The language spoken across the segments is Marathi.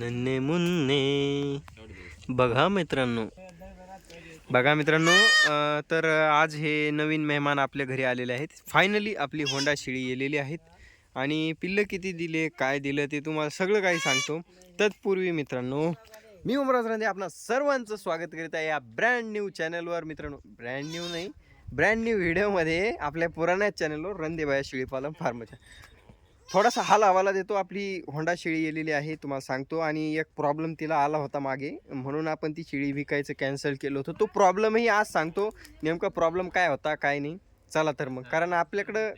नन्ने मुन्ने. बघा मित्रांनो. बघा मित्रांनो तर आज हे नवीन मेहमान आपल्या घरी आलेले आहेत. फायनली आपली होंडा शिळी येलेली आहेत. आणि पिल्लं किती दिले काय दिलं ते तुम्हाला सगळं काही सांगतो. तत्पूर्वी मित्रांनो मी उमराज रांदे आपणा सर्वांचं स्वागत करीत आहे या ब्रँड न्यू चॅनलवर मित्रांनो ब्रँड न्यू नाही ब्रँड न्यू व्हिडिओमध्ये आपल्या पुराण्याच चॅनलवर रंदेबाया शिळीपालन फार्मच्या थोडासा हाल हवाला देतो. आपली होंडा शेळी येलेली आहे तुम्हाला सांगतो. आणि एक प्रॉब्लेम तिला आला होता मागे. म्हणून आपण ती शेळी विकायचं कॅन्सल केलं होतं. तो प्रॉब्लेमही आज सांगतो. नेमका प्रॉब्लेम काय होता काय नाही. चला तर मग. कारण आपल्याकडं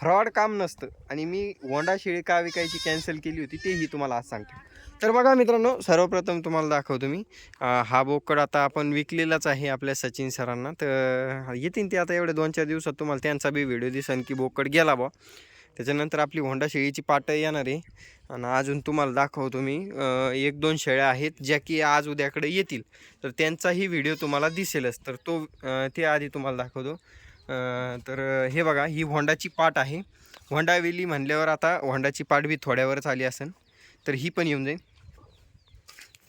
फ्रॉड काम नसतं. आणि मी होंडा शेळी का विकायची कॅन्सल केली होती तेही तुम्हाला आज सांगतो. तर बघा मित्रांनो सर्वप्रथम तुम्हाला दाखवतो मी. हा बोकड आता आपण विकलेलाच आहे आपल्या सचिन सरांना. तर येतील ते आता एवढे दोन चार दिवसात. तुम्हाला त्यांचा बी व्हिडिओ दिसन की बोकड गेला बा त्याच्यानंतर आपली होंडा शेळीची पाटं येणार आहे. आणि अजून तुम्हाला दाखवतो मी एक दोन शेळ्या आहेत ज्या की आज उद्याकडे येतील. तर त्यांचाही व्हिडिओ तुम्हाला दिसेलच. तर तो ते आधी तुम्हाला दाखवतो. तर हे बघा ही होंडाची पाट आहे. होंडा वेली म्हणल्यावर आता होंडाची पाट बी थोड्यावरच आली असेल तर ही पण येऊन जाईल.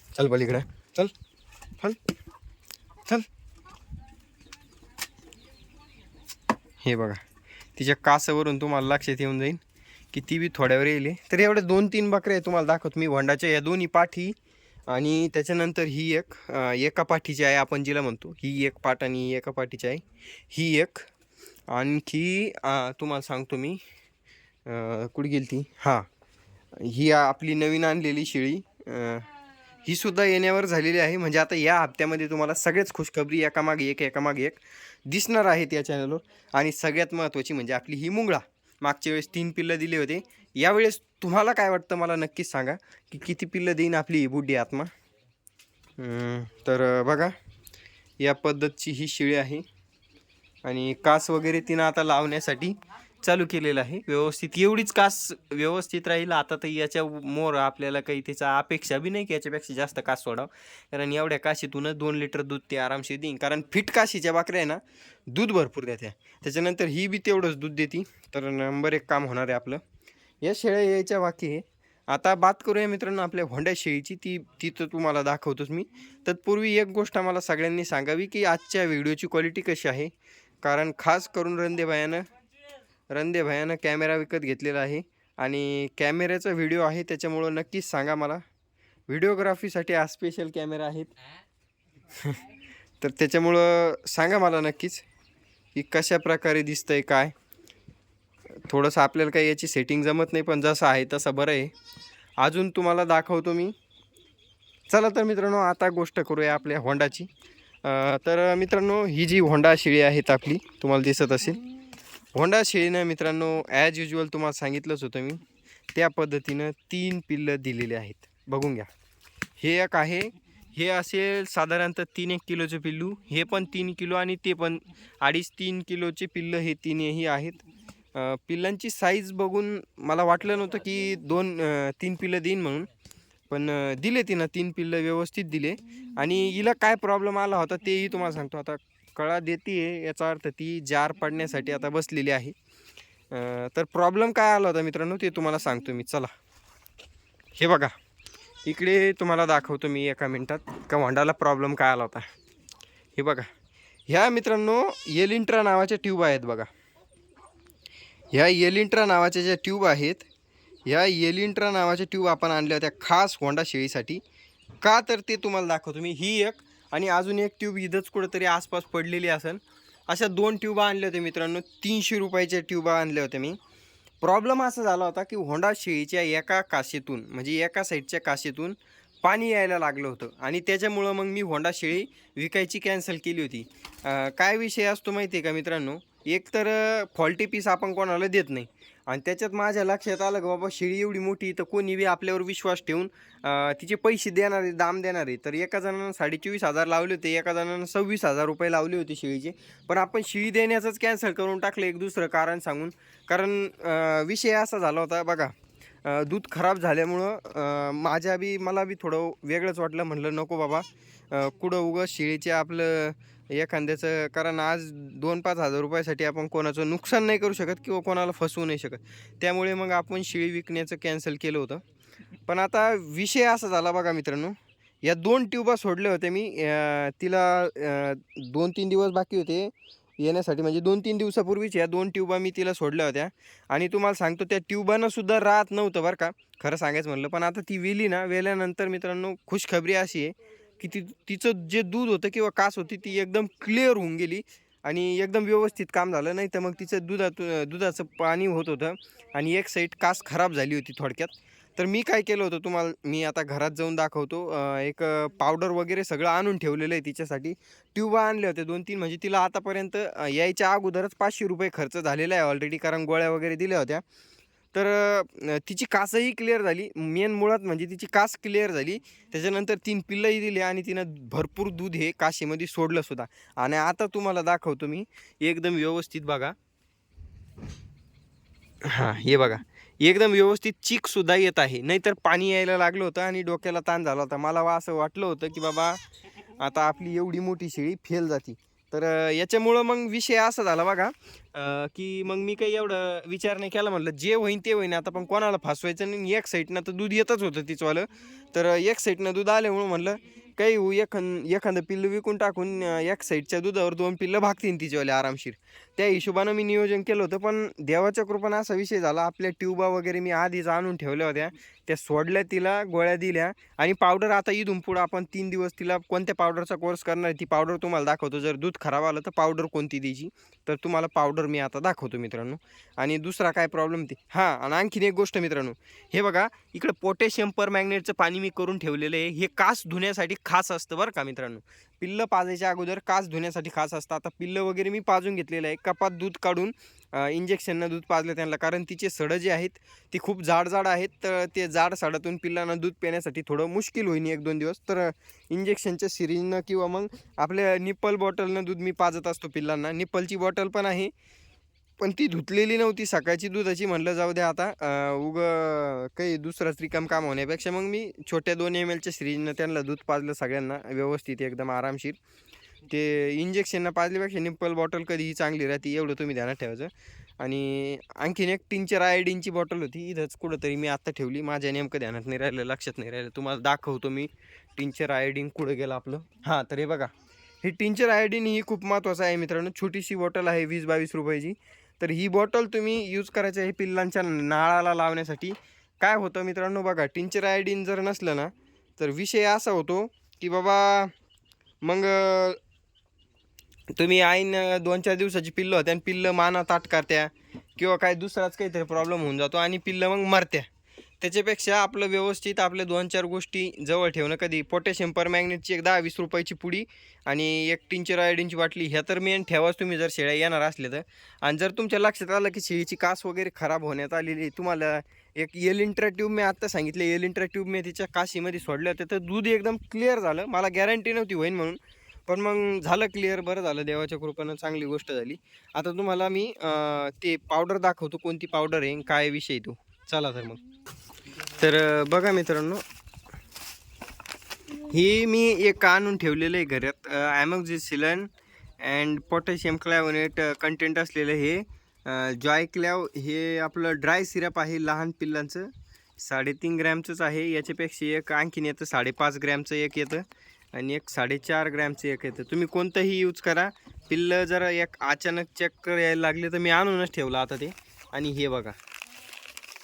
चल पलीकडं चल. चल. चल. हे बघा. तिच्या कासावरून तुम्हाला लक्षात येऊन जाईल की ती बी थोड्यावर येईल. तर एवढे दोन तीन बकरे तुम्हाला दाखवत मी वंडाच्या. या दोन्ही पाठी आणि त्याच्यानंतर ही एक एका पाठीची आहे आपण जिला म्हणतो. ही एक पाठ आणि ही एका पाठीची आहे. ही एक आणखी तुम्हाला सांगतो मी कुठे गेली ती? हां. ही आपली नवीन आणलेली शेळी ही सुद्धा येण्यावर झालेली आहे. म्हणजे आता या हप्त्यामध्ये तुम्हाला सगळेच खुशखबरी एकामागे एक एकामागे एक दिसणार आहेत या चॅनलवर आणि सगळ्यात महत्त्वाची म्हणजे आपली ही मुंगळा. मागच्या वेळेस तीन पिल्लं दिले होते. यावेळेस तुम्हाला काय वाटतं मला नक्कीच सांगा की किती पिल्लं देईन आपली ही बुड्डी आत्मा? तर बघा. या पद्धतची ही शिळी आहे. आणि कास वगैरे तिनं आता लावण्यासाठी चालू केलेलं आहे. व्यवस्थित एवढीच कास व्यवस्थित राहील. आता तर याच्या मोर आपल्याला काही त्याचा अपेक्षा बी नाही की याच्यापेक्षा जास्त कास सोडावं. कारण एवढ्या काशीतूनच दोन लिटर दूध ते आरामशीर देईन. कारण फिट काशीच्या बाकऱ्या आहे ना दूध भरपूर देत्या. त्याच्यानंतर ही बी तेवढंच दूध देते. तर नंबर एक काम होणार आहे आपलं. या शेळ्या यायच्या बाकी आहे. आता बात करूया मित्रांनो आपल्या होंड्या शेळीची. ती ती तर तुम्हाला दाखवतोच मी. तत्पूर्वी एक गोष्ट मला सगळ्यांनी सांगावी की आजच्या व्हिडिओची क्वालिटी कशी आहे. कारण खास करून रणदे रंदेभायानं कॅमेरा विकत घेतलेला आहे आणि कॅमेऱ्याचा व्हिडिओ आहे त्याच्यामुळं नक्कीच सांगा मला. व्हिडिओग्राफीसाठी हा स्पेशल कॅमेरा आहेत. तर त्याच्यामुळं सांगा मला नक्कीच की कशा प्रकारे आहे काय? थोडंसं आपल्याला काही याची सेटिंग जमत नाही पण जसं आहे तसं बरं आहे. अजून तुम्हाला दाखवतो मी. चला तर मित्रांनो आता गोष्ट करूया आपल्या होंडाची. तर मित्रांनो ही जी होंडा शिळी आहेत आपली तुम्हाला दिसत असेल होंडा शेळीनं मित्रांनो ॲज युजल तुम्हाला सांगितलंच होतं मी त्या पद्धतीनं तीन पिल्लं दिलेले आहेत. बघून घ्या. हे एक आहे हे असेल साधारणतः तीन एक किलोचे पिल्लू हे पण तीन किलो आणि ते पण अडीच तीन किलोचे पिल्लं हे तीनही आहेत. पिल्लांची साईज बघून मला वाटलं नव्हतं की दोन तीन पिल्लं देईन म्हणून पण दिले तिनं तीन पिल्लं व्यवस्थित दिले. आणि हिला काय प्रॉब्लेम आला होता तेही तुम्हाला सांगतो. आता कळा देते याचा अर्थ ती जार पडण्यासाठी आता बसलेली आहे. तर प्रॉब्लेम काय आला होता मित्रांनो ते तुम्हाला सांगतो मी. चला. हे बघा. इकडे तुम्हाला दाखवतो मी एका मिनटात का होंडाला प्रॉब्लेम काय आला होता. हे बघा. ह्या मित्रांनो येलिंट्रा नावाच्या ट्यूब आहेत बघा. ह्या येलिंट्रा नावाच्या ज्या ट्यूब आहेत ह्या येलिंट्रा नावाच्या ट्यूब आपण आणल्या होत्या खास होंडा शेळीसाठी. का तर ते तुम्हाला दाखवतो मी. ही एक आणि अजून एक ट्यूब इथंच कुठंतरी आसपास पडलेली असेल अशा दोन ट्यूबा आणल्या होत्या मित्रांनो. तीनशे रुपयाच्या ट्यूबा आणल्या होत्या मी. प्रॉब्लेम असा झाला होता की होंडा शेळीच्या एका काशीतून म्हणजे एका साईडच्या काशीतून पाणी यायला लागलं होतं. आणि त्याच्यामुळं मग मी होंडा शेळी विकायची कॅन्सल केली होती. काय विषय असतो माहिती आहे का मित्रांनो? एक तर फॉल्टी पीस आपण कोणाला देत नाही. आणि त्याच्यात माझ्या लक्षात आलं की बाबा शेळी एवढी मोठी तर कोणी बी आपल्यावर विश्वास ठेवून तिचे पैसे देणारे दाम देणारे तर एका जणानं साडेचोवीस हजार लावले होते एका जणानं सव्वीस हजार रुपये लावले होते शेळीचे. पण आपण शेळी देण्याचंच कॅन्सल करून टाकलं एक दुसरं कारण सांगून. कारण विषय असा झाला होता बघा दूध खराब झाल्यामुळं माझ्या बी मला बी थोडं वेगळंच वाटलं. म्हणलं नको बाबा कुठं उगं शेळीचे आपलं एखाद्याचं कारण आज दोन पाच हजार रुपयासाठी आपण कोणाचं नुकसान नाही करू शकत किंवा कोणाला फसवू नाही शकत. त्यामुळे मग आपण शेळी विकण्याचं कॅन्सल केलं होतं. पण आता विषय असा झाला बघा मित्रांनो या दोन ट्यूबा सोडल्या होत्या मी तिला दोन तीन दिवस बाकी होते येण्यासाठी. म्हणजे दोन तीन दिवसापूर्वीच या दोन ट्यूबा मी तिला सोडल्या होत्या. आणि तुम्हाला सांगतो त्या ट्यूबानंसुद्धा राहत नव्हतं बरं का. खरं सांगायचं म्हणलं पण आता ती वेली ना वेल्यानंतर मित्रांनो खुशखबरी अशी आहे. की ती तिचं जे दूध होतं किंवा कास होती ती एकदम क्लिअर होऊन गेली आणि एकदम व्यवस्थित काम झालं. नाही तर मग तिचं दुधातून दुधाचं पाणी होत होतं आणि एक साईड कास खराब झाली होती थोडक्यात. तर मी काय केलं होतं तुम्हाला मी आता घरात जाऊन दाखवतो. एक पावडर वगैरे सगळं आणून ठेवलेलं आहे तिच्यासाठी. ट्यूबा आणल्या होत्या दोन तीन. म्हणजे तिला आतापर्यंत यायच्या अगोदरच पाचशे रुपये खर्च झालेला आहे ऑलरेडी कारण गोळ्या वगैरे दिल्या होत्या. तर तिची कासही क्लिअर झाली. मेन मुळात म्हणजे तिची कास क्लिअर झाली. त्याच्यानंतर तीन पिल्लंही दिली आणि तिनं भरपूर दूध हे काशीमध्ये सोडलं सुद्धा. आणि आता तुम्हाला दाखवतो मी. एकदम व्यवस्थित बघा. हां हे बघा. एकदम व्यवस्थित चीकसुद्धा येत आहे. नाहीतर पाणी यायला लागलं होतं आणि डोक्याला ताण झाला होता. मला असं वाटलं होतं की बाबा आता आपली एवढी मोठी शेळी फेल जाती. तर याच्यामुळं मग विषय असा झाला बघा की मग मी काही एवढं विचार नाही केला म्हटलं जे होईन ते होईन. आता पण कोणाला फासवायचं नाही. एक साईडनं तर दूध येतच होतं तिचंवालं. तर एक साईडनं दूध आल्यामुळं म्हणलं काही होऊ एखाद एखादं पिल्लं विकून टाकून एक साईडच्या दुधावर दोन पिल्लं भागतील तिचेवाले आरामशीर. त्या हिशोबानं मी नियोजन केलं होतं पण देवाच्या कृपानं असा विषय झाला. आपल्या ट्यूबा वगैरे मी आधीच आणून ठेवल्या होत्या. त्या सोडल्या तिला गोळ्या दिल्या आणि पावडर आता इथून पुढं आपण तीन दिवस तिला कोणत्या पावडरचा कोर्स करणार आहे ती पावडर तुम्हाला दाखवतो. जर दूध खराब आलं तर पावडर कोणती द्यायची? तर तुम्हाला पावडर मी आता दाखवतो मित्रांनो. आणि दुसरा काय प्रॉब्लेम ते? हां आणि आणखीन एक गोष्ट मित्रांनो. हे बघा इकडं पोटॅशियम परमॅग्नेटचं पाणी मी करून ठेवलेलं आहे. हे कास धुण्यासाठी खास असतं बरं का मित्रांनो. पिल्लं पाजायच्या अगोदर कास धुण्यासाठी खास असतं आता पिल्लं वगैरे मी पाजून घेतलेलं आहे. कपात दूध काढून इंजेक्शननं दूध पाजलं त्यांना. कारण तिचे सडं जे आहेत ती खूप जाड जाड आहेत. तर ते जाड साडातून पिल्लांना दूध पिण्यासाठी थोडं मुश्किल होईन एक दोन दिवस. तर इंजेक्शनच्या सिरीजनं किंवा मग आपल्या निप्पल बॉटलनं दूध मी पाजत असतो पिल्लांना. निप्पलची बॉटल पण आहे. पण ती धुतलेली नव्हती. सकाळची दुधाची म्हणलं जाऊ द्या आता उग काही दुसरं रिकाम काम होण्यापेक्षा मग मी छोट्या दोन एम एलच्या सिरीजनं त्यांना दूध पाजलं सगळ्यांना व्यवस्थित एकदम आरामशीर. ते इंजेक्शननं पाजल्यापेक्षा निप्पल बॉटल कधीही चांगली राहते एवढं तुम्ही ध्यानात ठेवायचं. आणि आणखीन एक टिंचर आयडीनची बॉटल होती. इथंच कुठंतरी मी आत्ता ठेवली. माझ्या नेमकं ध्यानात नाही राहिलं लक्षात नाही राहिलं तुम्हाला दाखवतो मी. टिंचर आयडीन कुठं गेलं आपलं? हां तर हे बघा. ही टिंचर आयडीन ही खूप महत्त्वाचं आहे मित्रांनो. छोटीशी बॉटल आहे वीस बावीस रुपयाची. तर ही बॉटल तुम्ही यूज करायची आहे पिल्लांच्या नाळाला लावण्यासाठी. काय होतं मित्रांनो बघा टिंचर आयडीन जर नसलं ना तर विषय असा होतो की बाबा मग तुम्ही आईन दोन चार दिवसाची पिल्लं होत्या आणि पिल्लं माना ताट करत्या किंवा काय दुसराच काहीतरी प्रॉब्लेम होऊन जातो आणि पिल्लं मग मरत्या. त्याच्यापेक्षा आपलं व्यवस्थित आपल्या दोन चार गोष्टी जवळ ठेवणं. कधी पोटॅशियम परमॅग्नेटची एक दहा वीस रुपयाची पुडी आणि एक टिंचर आयोडीनची बाटली ह्या तर मेन ठेवाच तुम्ही जर शेळ्या येणार असले तर. आणि जर तुमच्या लक्षात आलं की शेळीची कास वगैरे खराब होण्यात आलेली तुम्हाला एक एल इंट्रा ट्यूब मी आत्ता सांगितलं एल इंट्रा ट्यूब मी तिच्या काशीमध्ये सोडलं होतं तर दूध एकदम क्लिअर झालं. मला गॅरंटी नव्हती होईन म्हणून पण मग झालं क्लिअर बरं झालं. देवाच्या कृपानं चांगली गोष्ट झाली. आता तुम्हाला मी ते पावडर दाखवतो कोणती पावडर आहे काय विषय तो. चला तर मग. तर बघा मित्रांनो. ही मी एक आणून ठेवलेलं आहे घरात. Amoxicillin and potassium clavulanate content असलेलं हे. जॉय क्लॅव हे आपलं ड्राय सिरप आहे लहान पिल्लांचं. साडेतीन ग्रॅमचंच आहे. याच्यापेक्षा एक आणखीन येतं. साडेपाच ग्रॅमचं एक येतं. आणि एक साडेचार ग्रॅमचं एक येतं. तुम्ही कोणतंही यूज करा. पिल्लं जरा एक अचानक चक्कर यायला लागले तर मी आणूनच ठेवलं आता ते. आणि हे बघा.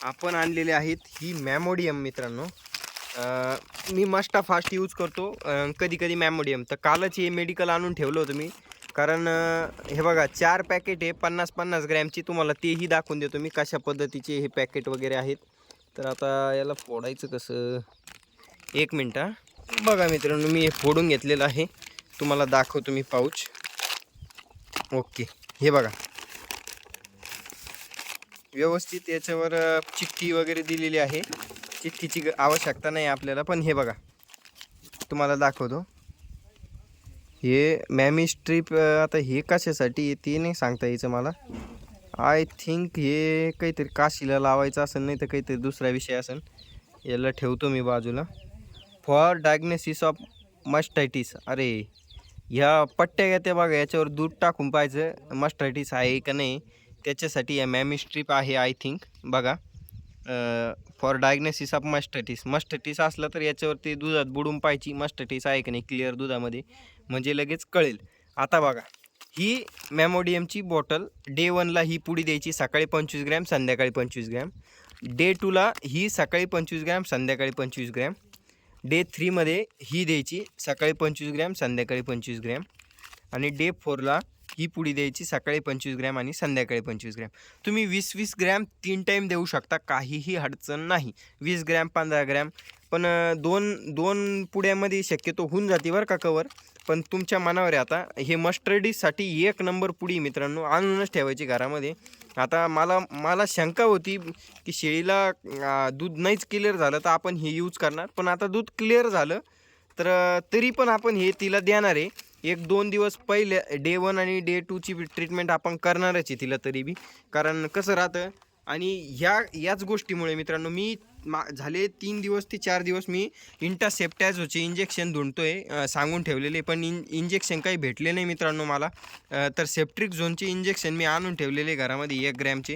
आपण आणलेले आहेत ही मॅमोडियम मित्रांनो. मी मस्टा फास्ट यूज करतो. कधी कधी मॅमोडियम. तर कालच हे मेडिकल आणून ठेवलं होतं मी. कारण हे बघा चार पॅकेट आहे पन्नास पन्नास ग्रॅमची तुम्हाला तेही दाखवून देतो मी कशा पद्धतीचे हे पॅकेट वगैरे आहेत. तर आता याला फोडायचं कसं? एक मिनटं बघा मित्रांनो मी हे फोडून घेतलेलं आहे. तुम्हाला दाखवतो मी पाऊच. ओके. हे बघा. व्यवस्थित याच्यावर चिठ्ठी वगैरे दिलेली आहे. चिठ्ठीची ग- आवश्यकता नाही आपल्याला पण हे बघा. तुम्हाला दाखवतो. हे मॅमी स्ट्रीप आता हे कशासाठी आहे ते नाही सांगता यायचं मला. आय थिंक हे काहीतरी काशीला लावायचं असेल नाही तर काहीतरी दुसरा विषय असेल. याला ठेवतो मी बाजूला. फॉर डायग्नोसिस ऑफ मस्टायटिस अरे ह्या पट्ट्या त्या बघा याच्यावर दूध टाकून पाहायचं. मस्टायटिस आहे का नाही? त्याच्यासाठी या मॅमी स्ट्रीप आहे आय थिंक बघा. For diagnosis of mastitis mastitis असलं तर याच्यावरती दुधात बुडून पाहायची मस्टटीस आहे की नाही क्लिअर दुधामध्ये. म्हणजे लगेच कळेल. आता बघा. ही मॅमोडियमची बॉटल डे वनला ही पुडी द्यायची सकाळी पंचवीस ग्रॅम संध्याकाळी पंचवीस ग्रॅम. डे टूला ही सकाळी पंचवीस ग्रॅम संध्याकाळी पंचवीस ग्रॅम. डे थ्रीमध्ये ही द्यायची सकाळी पंचवीस ग्रॅम संध्याकाळी पंचवीस ग्रॅम. आणि डे फोरला ही पुडी द्यायची सकाळी पंचवीस ग्रॅम आणि संध्याकाळी पंचवीस ग्रॅम. तुम्ही वीस वीस ग्रॅम तीन टाईम देऊ शकता काहीही अडचण नाही. वीस ग्रॅम पंधरा ग्रॅम पण दोन दोन पुड्यामध्ये शक्यतो होऊन जाते बरं का कवर पण तुमच्या मनावर आहे आता हे मस्टर्डीसाठी एक नंबर पुडी मित्रांनो आणूनच ठेवायची घरामध्ये. आता मला मला शंका होती की शेळीला दूध नाहीच क्लिअर झालं तर आपण हे यूज करणार. पण आता दूध क्लिअर झालं तर तरी पण आपण हे तिला देणार आहे. एक दोन दिवस पहिले डे वन आणि डे टूची ट्रीटमेंट आपण करणारच आहे तिला तरी बी. कारण कसं राहतं आणि ह्या याच गोष्टीमुळे मित्रांनो मी मा झाले तीन दिवस ते चार दिवस मी इंटासेप्टॅझोचे इंजेक्शन धुंडतोय सांगून ठेवलेले पण इन इंजेक्शन काही भेटले नाही मित्रांनो मला. तर सेप्ट्रिक झोनचे इंजेक्शन मी आणून ठेवलेले घरामध्ये एक ग्रॅमचे.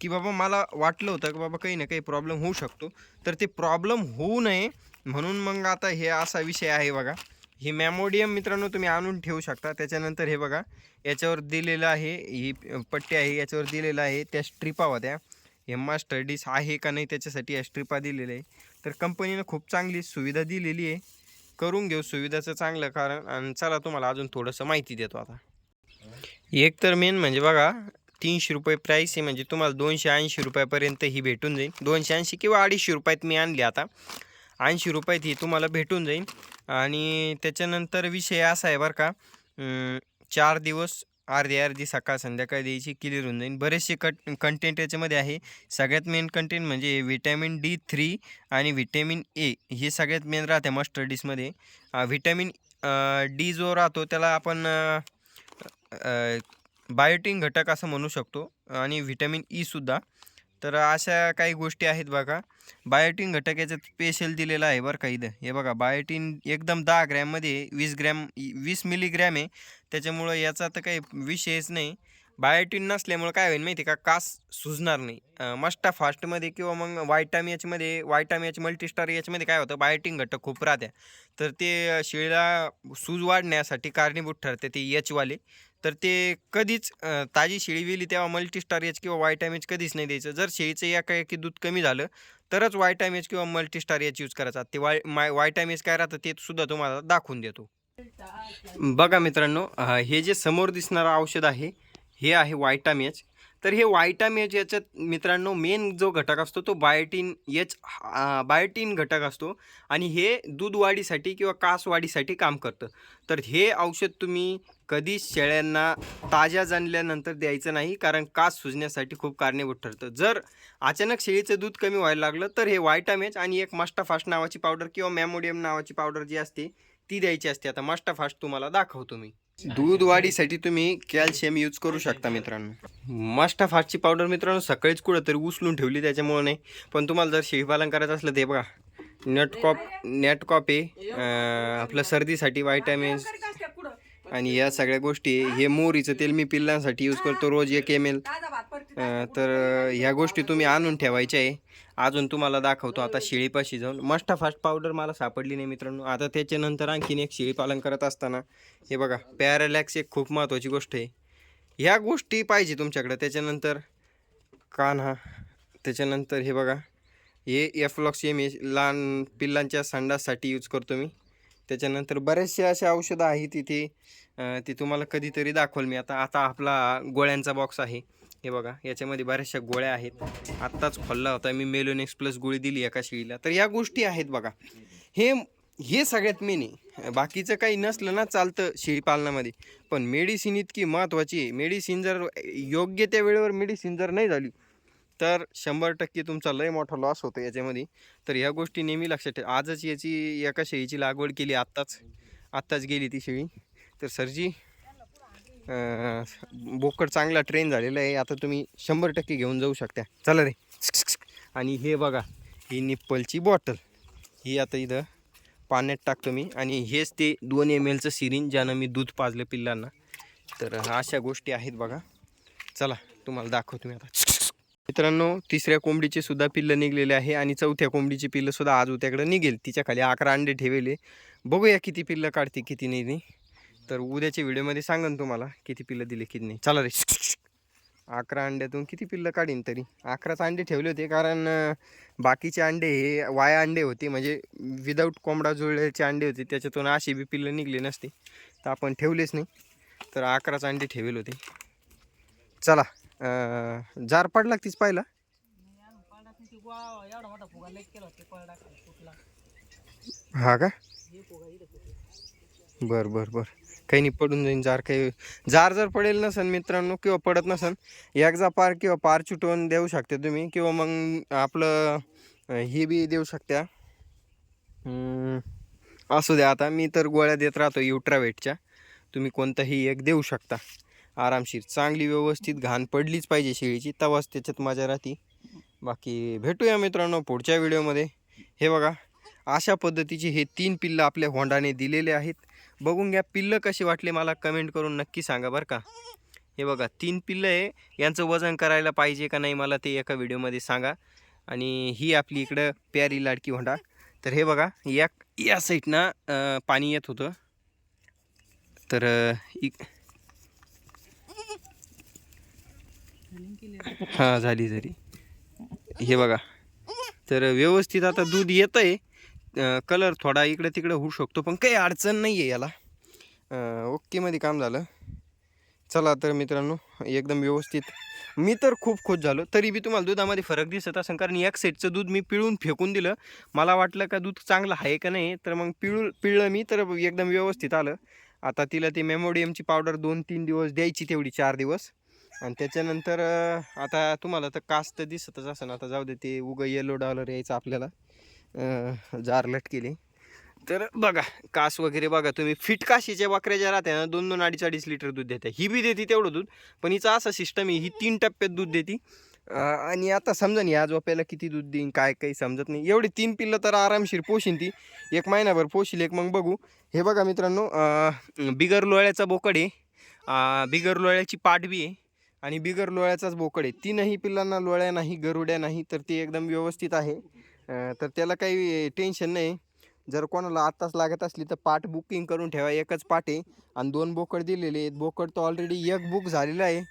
की बाबा मला वाटलं होतं की बाबा काही ना काही प्रॉब्लेम होऊ शकतो. तर ते प्रॉब्लेम होऊ नये म्हणून मग आता हे असा विषय आहे बघा. ही मॅमोडियम मित्रांनो तुम्ही आणून ठेवू शकता. त्याच्यानंतर हे बघा याच्यावर दिलेलं आहे ही पट्टी आहे याच्यावर दिलेलं आहे त्या स्ट्रिपा होत्या. हे आर स्टडीज आहे का नाही त्याच्यासाठी या स्ट्रिपा दिलेल्या आहे तर कंपनीनं खूप चांगली सुविधा दिलेली आहे. करून घेऊ सुविधाचं चांगलं कारण आणि चला तुम्हाला अजून थोडंसं माहिती देतो आता. एक तर मेन म्हणजे बघा तीनशे रुपये प्राईस आहे म्हणजे तुम्हाला दोनशे ऐंशी रुपयापर्यंत ही भेटून जाईल. दोनशे ऐंशी किंवा अडीचशे रुपयात मी आणली आता. ऐंशी रुपयात ही तुम्हाला भेटून जाईल. आणि त्याच्यानंतर विषय असा आहे बरं का चार दिवस अर्धी अर्धी सकाळ संध्याकाळ द्यायची क्लिअर होऊन जाईल बरेचसे कट कंटेंट याच्यामध्ये आहे. सगळ्यात मेन कंटेंट म्हणजे व्हिटॅमिन डी थ्री आणि व्हिटॅमिन ए हे सगळ्यात मेन राहते मस्टर्ड डिशमध्ये व्हिटॅमिन डी जो राहतो त्याला आपण बायोटिन घटक असं म्हणू शकतो. आणि व्हिटॅमिन ईसुद्धा e तर अशा काही गोष्टी आहेत बघा. बायोटीन घटक याच्यात स्पेशल दिलेला आहे बरं का इथं. हे बघा बायोटीन एकदम दहा ग्रॅममध्ये वीस ग्रॅम वीस मिलीग्रॅम आहे. त्याच्यामुळं याचा तर काही विषयच नाही. बायोटीन नसल्यामुळं काय होईल माहिती आहे का? कास सुजणार नाही. मस्टा फास्टमध्ये किंवा मग वायटाम याच्यामध्ये वायटाम याच मल्टीस्टार याच्यामध्ये काय होतं? बायोटिन घटक खूप राहत्या. तर ते शिळा सूज वाढण्यासाठी कारणीभूत ठरते ते एचवाले तर ते कधीच ताजी शेळी वेली तेव्हा मल्टीस्टार एच किंवा वायटाम एच कधीच नाही द्यायचं. जर शेळीचं एकाएकी दूध कमी झालं तरच वायटाम एच किंवा मल्टीस्टार एच यूज करायचा. ते वाय माय वायटाम एच काय राहतं ते सुद्धा तुम्हाला दाखवून देतो. बघा मित्रांनो हे जे समोर दिसणारं औषध आहे हे आहे वायटामेच तर हे वायटामेज याच्यात मित्रांनो मेन जो घटक असतो तो बायोटीन एच बायोटीन घटक असतो आणि हे दूध वाढीसाठी किंवा कास वाढीसाठी काम करतं. तर हे औषध तुम्ही कधीच शेळ्यांना ताज्या जाणल्यानंतर द्यायचं नाही कारण कास सुजण्यासाठी खूप कारणीभूत ठरतं. जर अचानक शेळीचं दूध कमी व्हायला लागलं तर हे व्हायटामेज आणि एक मास्टाफास्ट नावाची पावडर किंवा मॅमोडियम नावाची पावडर जी असते ती द्यायची असते. आता मास्टाफास्ट तुम्हाला दाखवतो मी. दूध वाढीसाठी तुम्ही कॅल्शियम यूज करू शकता मित्रांनो. मास्टा फास्टची पावडर मित्रांनो सकाळीच कुठं तरी उचलून ठेवली त्याच्यामुळं नाही. पण तुम्हाला जर शेळीपालन करायचं असलं ते बघा. नेटकॉप नेटकॉप आहे आपलं सर्दीसाठी व्हायटामिन्स आणि या सगळ्या गोष्टी हे मोहरीचं तेल मी पिल्लांसाठी यूज करतो रोज एक एम एल तर ह्या गोष्टी तुम्ही आणून ठेवायच्या आहे. अजून तुम्हाला दाखवतो आता शेळीपाशी जाऊन. मस्टा फास्ट पावडर मला सापडली नाही मित्रांनो. आता त्याच्यानंतर आणखीन एक शेळीपालन करत असताना हे बघा पॅरालॅक्स एक खूप महत्त्वाची गोष्ट आहे. ह्या गोष्टी पाहिजे तुमच्याकडं. त्याच्यानंतर कान्हा त्याच्यानंतर हे बघा हे एफलॉक्स एम ए लहान पिल्लांच्या संडासाठी यूज करतो मी. त्याच्यानंतर बरेचसे असे औषधं आहेत तिथे ती ते तुम्हाला कधीतरी दाखवल मी. आता आता आपला गोळ्यांचा बॉक्स आहे. हे बघा याच्यामध्ये बऱ्याचशा गोळ्या आहेत. आत्ताच खोलला होता मी मेलोनेक्स प्लस गोळी दिली एका शिळीला. तर या गोष्टी आहेत बघा. हे हे सगळ्यात मेन आहे. बाकीचं काही नसलं ना चालतं शेळीपालनामध्ये पण मेडिसिन इतकी महत्त्वाची आहे. मेडिसिन जर योग्य त्या वेळेवर मेडिसिन जर नाही झाली तर शंभर टक्के तुमचा लय मोठा लॉस होतो याच्यामध्ये. तर ह्या गोष्टी नेहमी लक्षात ठेवा. आजच याची एका शेळीची लागवड केली आत्ताच आत्ताच गेली ती शेळी. तर सरजी बोकड चांगला ट्रेन झालेला आहे. आता तुम्ही शंभर टक्के घेऊन जाऊ शकता. चला रे. आणि हे बघा ही निप्पलची बॉटल ही आता इथं पाण्यात टाकतो मी. आणि हेच ते दोन एम एलचं सिरिंज ज्यानं मी दूध पाजलं पिल्लांना. तर अशा गोष्टी आहेत बघा. चला तुम्हाला दाखवतो मी आता. मित्रांनो तिसऱ्या कोंबडीचे सुद्धा पिल्लं निघलेले आहे आणि चौथ्या कोंबडीची पिल्लं सुद्धा आज उद्याकडे निघेल. तिच्या खाली अकरा अंडे ठेवले बघूया किती पिल्लं काढते किती नाही नाही तर उद्याच्या व्हिडिओमध्ये सांगन तुम्हाला किती पिल्लं दिले किती नाही. चला रे. अकरा अंड्यातून किती पिल्लं काढीन तरी? अकराच अंडे ठेवले होते कारण बाकीचे अंडे हे वाया अंडे होते. म्हणजे विदाऊट कोंबडा जुळल्याचे अंडे होते. त्याच्यातून अशी बी पिल्लं निघले नसते. तर आपण ठेवलेच नाही. तर अकराच अंडे ठेवले होते. चला. जार पडला तीच पाहिला? हा का? बर बर बर. काही नाही पडून जाईन जार. काही जार जर पडेल नसन मित्रांनो किंवा पडत नसन एकजा पार किंवा पार चुटवून देऊ शकते तुम्ही किंवा मग आपलं हे बी देऊ शकता. असू द्या आता मी तर गोळ्या देत राहतो युट्रावेटच्या. तुम्ही कोणताही एक देऊ शकता. आरामशीर चांगली व्यवस्थित घाण पडलीच पाहिजे शेळीची. तवाच त्याच्यात मजा राहते. बाकी भेटूया मित्रांनो पुढच्या व्हिडिओमध्ये. हे बघा अशा पद्धतीचे हे तीन पिल्लं आपल्या होंडाने दिलेले आहेत. बघून घ्या पिल्लं कसे वाटले मला कमेंट करून नक्की सांगा बरं का. हे बघा तीन पिल्लं आहे. यांचं वजन करायला पाहिजे का नाही मला ते एका व्हिडिओमध्ये सांगा. आणि ही आपली इकडं प्यारी लाडकी होंडा. तर हे बघा या या साईडनं पाणी येत होतं. तर इक हां झाली झाली. हे बघा. तर व्यवस्थित आता दूध येतं आहे कलर थोडा इकडे तिकडे होऊ शकतो पण काही अडचण नाही आहे याला. अं, ओकेमध्ये काम झालं. चला तर मित्रांनो एकदम व्यवस्थित. मी तर खूप खुश झालो. तरी बी तुम्हाला दुधामध्ये फरक दिसत असेल कारण एक सेटचं दूध मी पिळून फेकून दिलं. मला वाटलं का दूध चांगलं आहे का नाही तर मग पिळू पिळलं मी तर एकदम व्यवस्थित आलं. आता तिला ते मेमोडियमची पावडर दोन तीन दिवस द्यायची तेवढी चार दिवस. आणि त्याच्यानंतर आता तुम्हाला तर कास्ट दिसतच असं आता जाऊ दे ते उगं येलो डॉलर यायचं आपल्याला. जार लटकेली. तर बघा कास वगैरे बघा तुम्ही. फिट काशीच्या बकऱ्या ज्या राहत्या ना दोन दोन अडीच अडीच लिटर दूध देते. ही बी देते तेवढं दूध पण हिचा असा सिस्टम आहे ही तीन टप्प्यात दूध देते. आणि आता समजा नाही आज किती दूध देईन काय काही समजत नाही. एवढी तीन पिल्लं तर आरामशीर पोशीन ती. एक महिनाभर पोशील एक मग बघू. हे बघा मित्रांनो बिगर लोळ्याचा बोकड आहे. बिगर लोळ्याची पाठ बी आहे. आणि बिगर लोळ्याचाच बोकड आहे. तीनही पिल्लांना लोळ्या नाही गरुड्या नाही तर ती एकदम व्यवस्थित आहे. तर त्याला काही टेन्शन नाही. जर कोणाला आत्ताच लागत असली तर पाठ बुकिंग करून ठेवा. एकच पाट आहे आणि दोन बोकड दिलेले आहेत. बोकड तर ऑलरेडी एक बुक झालेला आहे.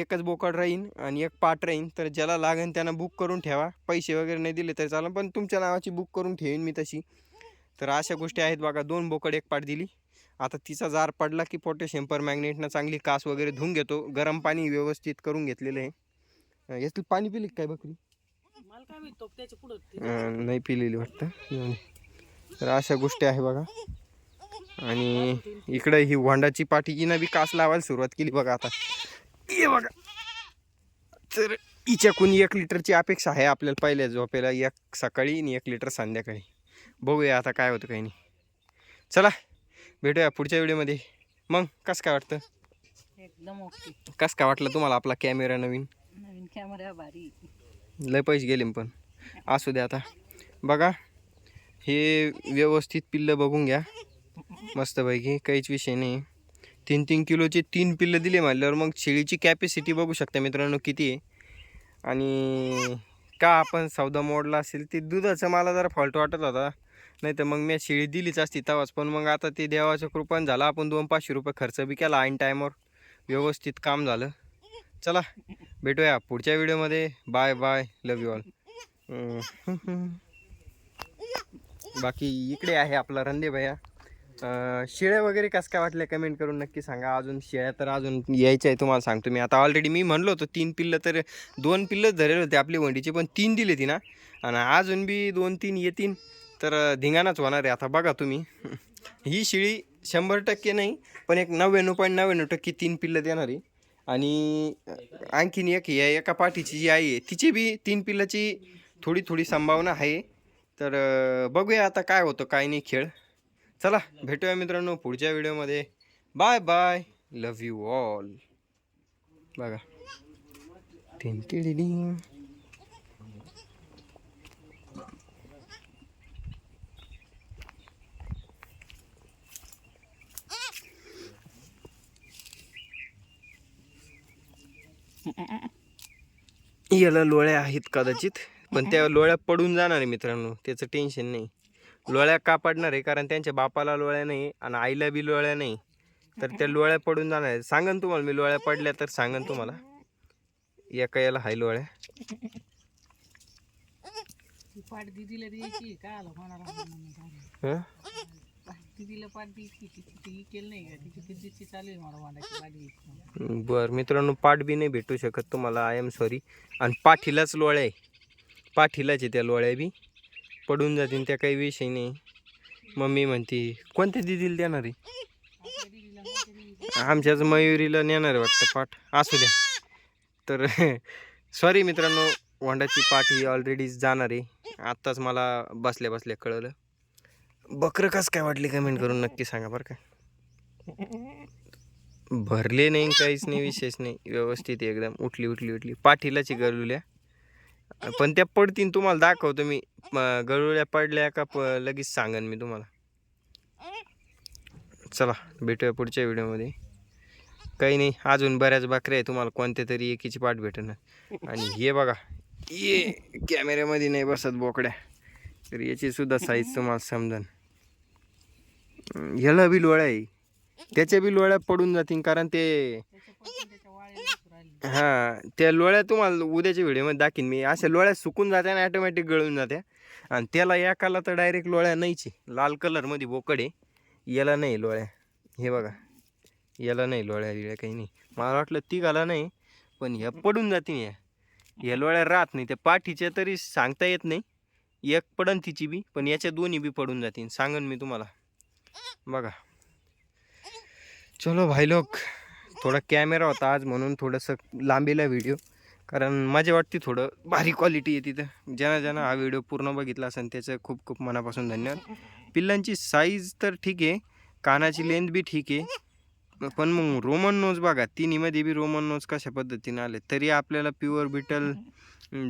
एकच बोकड राहीन आणि एक पाट राहीन. तर ज्याला लागेल त्यांना बुक करून ठेवा. पैसे वगैरे नाही दिले तरी चालेल पण तुमच्या नावाची बुक करून ठेवीन मी तशी. तर अशा गोष्टी आहेत बघा. दोन बोकड एक पाट दिली. आता तिचा जार पडला की पोटॅशियम पर मॅग्नेटनं चांगली कास वगैरे धुवून घेतो. गरम पाणी व्यवस्थित करून घेतलेलं आहे. यातलं पाणी पिली काय बकरी? नाही पिलेली वाटतं. तर अशा गोष्टी आहे बघा. आणि इकडं ही वांडाची पाठी हिनं बी कास लावायला सुरुवात केली बघा आता. ये बघा. तर हिच्याकून एक लिटरची अपेक्षा आहे आपल्याला पहिल्या झोपेला एक सकाळी आणि एक लिटर संध्याकाळी. बघूया आता काय होतं काही नाही. चला. भेटूया पुढच्या व्हिडिओमध्ये. मग कसं काय वाटतं? एकदम ओके. कसं काय वाटलं तुम्हाला आपला कॅमेरा नवीन? नवीन कॅमेरा भारी. लय पैसे गेले पण. असू द्या आता. बघा हे व्यवस्थित पिल्लं बघून घ्या. मस्तपैकी काहीच विषय नाही. तीन तीन किलोचे तीन पिल्लं दिले म्हणल्यावर मग शेळीची कॅपॅसिटी बघू शकता मित्रांनो किती आहे. आणि का आपण सौदा मोडला असेल ते दुधाचं मला जरा फॉल्ट वाटत होता. नाही तर मग मी शेळी दिलीच असती तवाच. पण मग आता ते देवाचं कृपान झालं. आपण दोन पाचशे रुपये खर्च बी केला ऐन टायमावर. व्यवस्थित काम झालं. चला भेटूया पुढच्या व्हिडिओमध्ये. Bye bye. Love you all बाकी इकडे आहे आपला रंदे भैया. शिळ्या वगैरे कसं काय वाटल्या कमेंट करून नक्की सांगा. अजून शेळ्या तर अजून यायच्या आहे तुम्हाला सांगतो मी. आता ऑलरेडी मी म्हणलो होतो तीन पिल्लं तर दोन पिल्लंच धरेल होते आपली वंडीचे पण तीन दिले ती ना. आणि अजून बी दोन तीन येतीन. तर धिंगाणाच होणार आहे आता. बघा तुम्ही. ही शिळी शंभर टक्के नाही पण एक नव्याण्णव पॉईंट नव्याण्णव टक्के तीन पिल्लं देणार आहे. आणि आणखीन एक या एका पाठीची जी आई आहे तिची बी तीन पिल्लाची थोडी थोडी संभावना आहे. तर बघूया आता काय होतं काय नाही खेळ. चला भेटूया मित्रांनो पुढच्या व्हिडिओमध्ये. Bye bye. Love you all बघा. याला लोळ्या आहेत कदाचित पण त्या लोळ्या पडून जाणार आहे मित्रांनो त्याचं टेन्शन नाही. लोळ्या का पडणार आहे? कारण त्यांच्या बापाला लोळ्या नाही आणि आईला बी लोळ्या नाही. तर त्या लोळ्या पडून जाणार आहे सांगन तुम्हाला मी लोळ्या पडल्या तर सांगन तुम्हाला. एका याला हाय लोळ्या. हं? दिदीला पाठ ती केलं नाही का? तिची चालू आहे मला वांडाची बर मित्रांनो पाठ बी नाही भेटू शकत तुम्हाला. आय एम सॉरी आणि पाठीलाच लोळ्या आहे. पाठीलाच आहे त्या लोळ्या बी. पडून जातील त्या काही विषय नाही. मम्मी म्हणती कोणत्या दिदीला देणार आहे? आमच्याच मयुरीला नेणार आहे वाटतं पाठ. असू द्या. तर सॉरी मित्रांनो वंडाची पाठ ही ऑलरेडी जाणार आहे. आत्ताच मला बसल्या बसल्या कळलं. बकरं कसं काय वाटली कमेंट करून नक्की सांगा बरं का. भरले नाही काहीच नाही विशेष नाही. व्यवस्थित आहे एकदम. उठली उठली उठली. पाठीलाची गरुल्या पण त्या पडतीन तुम्हाला दाखवतो मी. म, गरुल्या पडल्या का प लगेच सांगन मी तुम्हाला. चला भेटूया पुढच्या व्हिडिओमध्ये. काही नाही अजून बऱ्याच बकऱ्या आहे तुम्हाला कोणत्या तरी एकीची पाठ भेटणार आणि हे बघा ये कॅमेऱ्यामध्ये नाही बसत बोकड्या. तर याची सुद्धा साईज तुम्हाला समजन. ह्याला बी लोळ्या आहे. त्याच्या बी लोळ्या पडून जातील कारण ते हा हां त्या लोळ्या तुम्हाला उद्याच्या व्हिडिओमध्ये दाखीन मी. अशा लोळ्या सुकून जात्या आणि ऑटोमॅटिक गळून जात्या. आणि त्याला एकाला तर डायरेक्ट लोळ्या नाहीची लाल कलरमध्ये बोकड आहे. याला नाही लोळ्या. हे बघा. याला नाही लोळ्या बिळ्या काही नाही. मला वाटलं ती घाला नाही पण ह्या पडून जातील या. ह्या लोळ्या राहत नाही. त्या पाठीच्या तरी सांगता येत नाही. एक पडन तिची बी पण याच्या दोन्ही बी पडून जातील. सांगन मी तुम्हाला. बघा. चलो भाई लोक थोडा कॅमेरा होता आज म्हणून थोडंसं लांबीला व्हिडिओ कारण माझ्या वाटते थोडं. भारी क्वालिटी आहे तिथं. ज्यांना ज्यांना हा व्हिडिओ पूर्ण बघितला असेल त्याचं खूप खूप मनापासून धन्यवाद. पिल्लांची साईज तर ठीक आहे. कानाची लेंथ बी ठीक आहे. पण मग रोमन नोज बघा. तिन्हीमध्ये बी रोमन नोज कशा पद्धतीने आले? तरी आपल्याला प्युअर बिटल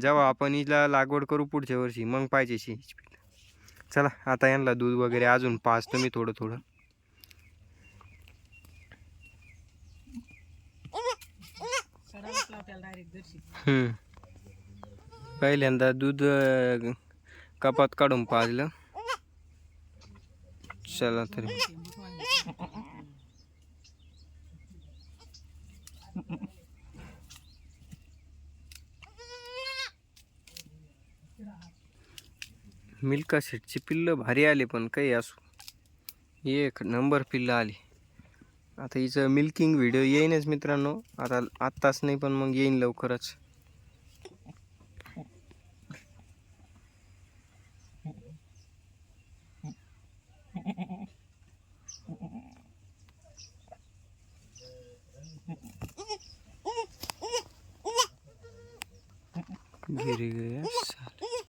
जेव्हा आपण हिला लागवड करू पुढच्या वर्षी मग पाहिजे शी. चला आता यांना दूध वगैरे अजून पाचतो मी थोडं थोडं. पहिल्यांदा दूध कपात काढून पाजलं. चला तरी. मिल्का शेटची पिल्लं भारी आले पण काही असू. एक नंबर पिल्लं आली. आता हिचं मिल्किंग व्हिडिओ येईनच मित्रांनो. आता आत्ताच नाही पण मग येईन लवकरच. गिरी गया